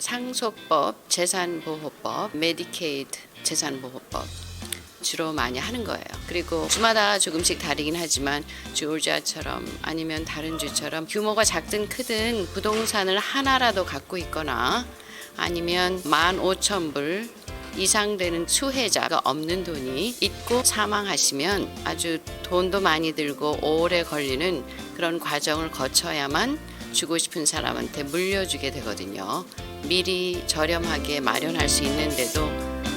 상속법, 재산보호법, 메디케이드 재산보호법 주로 많이 하는 거예요. 그리고 주마다 조금씩 다르긴 하지만 조지아처럼 아니면 다른 주처럼 규모가 작든 크든 부동산을 하나라도 갖고 있거나 아니면 15,000불 이상 되는 수혜자가 없는 돈이 있고 사망하시면 아주 돈도 많이 들고 오래 걸리는 그런 과정을 거쳐야만 주고 싶은 사람한테 물려주게 되거든요. 미리 저렴하게 마련할 수 있는데도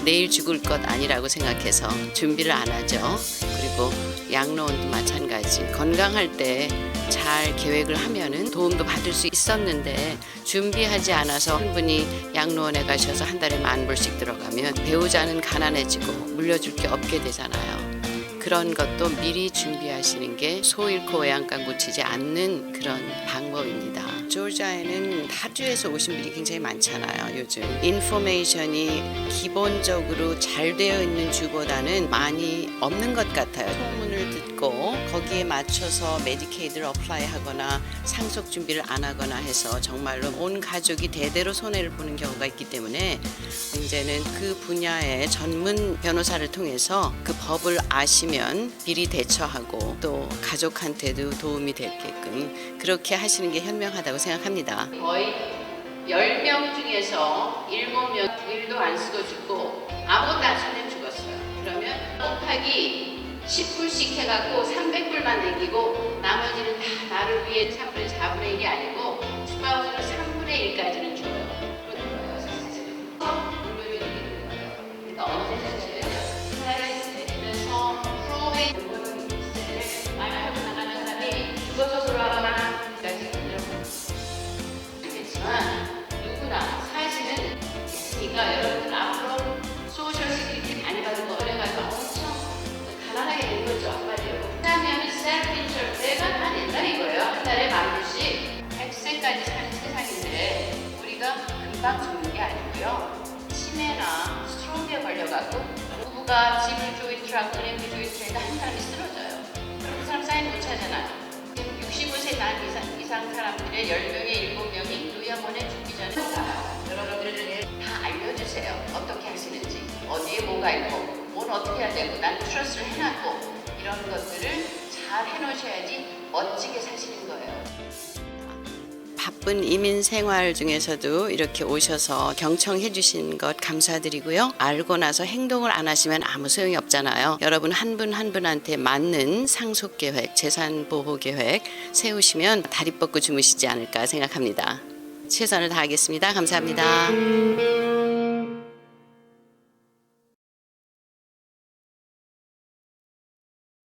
내일 죽을 것 아니라고 생각해서 준비를 안 하죠. 그리고 양로원도 마찬가지. 건강할 때 잘 계획을 하면은 도움도 받을 수 있었는데 준비하지 않아서 한 분이 양로원에 가셔서 한 달에 만 불씩 들어가면 배우자는 가난해지고 물려줄 게 없게 되잖아요. 그런 것도 미리 준비하시는 게 소 잃고 외양간 고치지 않는 그런 방법입니다. 조지아에는 타주에서 오신 분이 굉장히 많잖아요. 요즘 인포메이션이 기본적으로 잘 되어 있는 주보다는 많이 없는 것 같아요. 소문 을 듣고 거기에 맞춰서 메디케이드를 어플라이 하거나 상속 준비를 안 하거나 해서 정말로 온 가족이 대대로 손해를 보는 경우가 있기 때문에 이제는 그 분야의 전문 변호사를 통해서 그 법을 아시면 미리 대처하고 또 가족한테도 도움이 되게끔 그렇게 하시는 게 현명하다고 생각합니다. 거의 10명 중에서 7명 일도 안 쓰고 죽고 아무것도 안 쓰면 죽었어요. 그러면 곱하기 10불씩 해갖고 300불만 남기고 나머지는 다 나를 위해 3분의 4분의 1이 아니고 스파우스로 3분의 1까지 금방 죽는 게 아니고요 치매나 스트로크에 걸려가고 부부가 집을 조이트라고 은행을 조이트해서 한 사람이 쓰러져요 그럼 그 사람 사인 못 차잖아요 65세 난 이상, 이상 사람들의 10명에 7명이 요양원에 죽기 전에 가요. 여러분들 다 알려주세요. 어떻게 하시는지, 어디에 뭐가 있고, 뭘 어떻게 해야 되고, 난 트러스를 해놨고, 이런 것들을 잘 해놓으셔야지 멋지게 사시는 거예요. 바쁜 이민 생활 중에서도 이렇게 오셔서 경청해 주신 것 감사드리고요. 알고 나서 행동을 안 하시면 아무 소용이 없잖아요. 여러분 한 분 한 분한테 맞는 상속 계획, 재산 보호 계획 세우시면 다리 뻗고 주무시지 않을까 생각합니다. 최선을 다하겠습니다. 감사합니다.